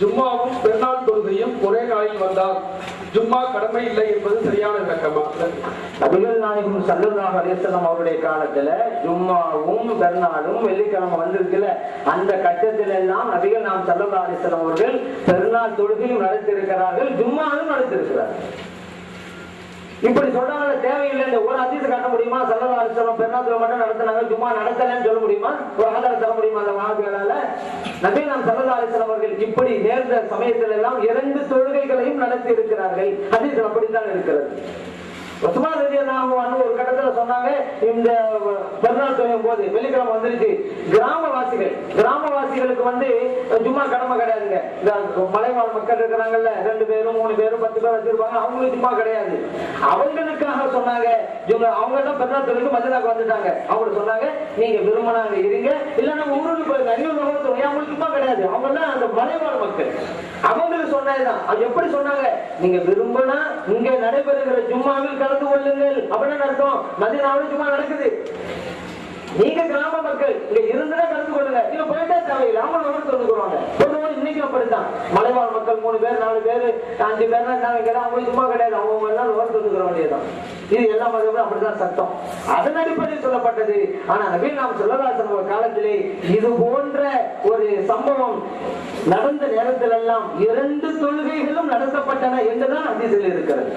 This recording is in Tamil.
ஜும்மாவும் பெருநாள் தொழுகையும் ஒரே நாளில் வந்தால் ஜும்மா கடமை இல்லை என்பது சரியான விளக்கமா? நபிகள் நாயகம் சல்லல்லாஹு அலிஸ்லாம் அவருடைய காலத்துல ஜும்மாவும் பெருநாளும் வெள்ளிக்கிழமை வந்திருக்குல்ல அந்த கட்டத்தில் எல்லாம் நபிகள் நாம் சல்லல்லாஹு அலிஸ்லாம் அவர்கள் பெருநாள் தொழுகையும் நடத்திருக்கிறார்கள் ஜும்மாவும் நடத்திருக்கிறார்கள் இப்படி சொல்றாங்க தேவையில்லை இந்த ஒரு அதிசய காட்ட முடியுமா? சல்லா அலிஸ்லாம் பெருநாள் மட்டும் நடத்தினாங்க சும்மா நடத்தலன்னு சொல்ல முடியுமா? ஒரு ஆதாரம் தர முடியுமா அந்த வாக்குகளால நபி நாம் சல்லா அலிஸ்லாம் இப்படி நேர்ந்த சமயத்தில் எல்லாம் இரண்டு தொழுகைகளையும் நடத்தி இருக்கிறார்கள் அதிசயம் அப்படித்தான் இருக்கிறது. உஸ்மான் ரலியல்லாஹு ஒரு கட்டத்துல சொன்னாங்க இந்த பெருநாள் போது வெள்ளிக்கிழமை வந்துருச்சு. கிராமவாசிகள் கிராமவாசிகளுக்கு வந்து சும்மா கடமை கிடையாதுங்க. இந்த மலைவாழ் மக்கள் இருக்கிறாங்கல்ல ரெண்டு பேரும் மூணு பேரும் பத்து பேர் வச்சிருப்பாங்க அவங்களுக்கு சும்மா கிடையாது. அவங்களுக்காக சொன்னாங்க இவங்க அவங்க எல்லாம் பெருநாள் தொழிலுக்கு மதுராக்கு வந்துட்டாங்க. அவங்க சொன்னாங்க நீங்க விரும்பினாங்க இருங்க இல்லைன்னா ஊருக்கு அவங்களுக்கு ஜும்மா கிடையாது. அவங்க எல்லாம் அந்த மலைவாழ் மக்கள். அவங்களுக்கு சொன்னதுதான். அது எப்படி சொன்னாங்க? நீங்க விரும்பினா இங்க நடைபெறுகிற ஜும்மாவில் கலந்து கொள்ளுங்கள். அப்படின்னு அர்த்தம்? மதினாவில் ஜும்மா நடக்குது. நீங்க கிராம மக்கள் இங்க இருந்துதான் கலந்து கொள்ளுங்க. நீங்க போயிட்டே தேவையில்லை. அவங்க நகர் சொல்லுவாங்க இன்னைக்கு அப்படித்தான். மலைவாழ் மக்கள் மூணு பேர் நாலு பேர் அஞ்சு பேர் கேட்டா அவங்களுக்கு சும்மா கிடையாது. அவங்க எல்லாம் நகர் சொல்லுகிற வேண்டியதான் இது எல்லா மதமும் அப்படிதான் சத்தம் அதன் அடிப்படையில் சொல்லப்பட்டது. ஆனா நவீன் நாம் சொல்லலாசன் ஒரு காலத்திலே இது போன்ற ஒரு சம்பவம் நடந்த நேரத்தில் எல்லாம் இரண்டு தொழுகைகளும் நடத்தப்பட்டன என்றுதான் அதிசயில் இருக்கிறது.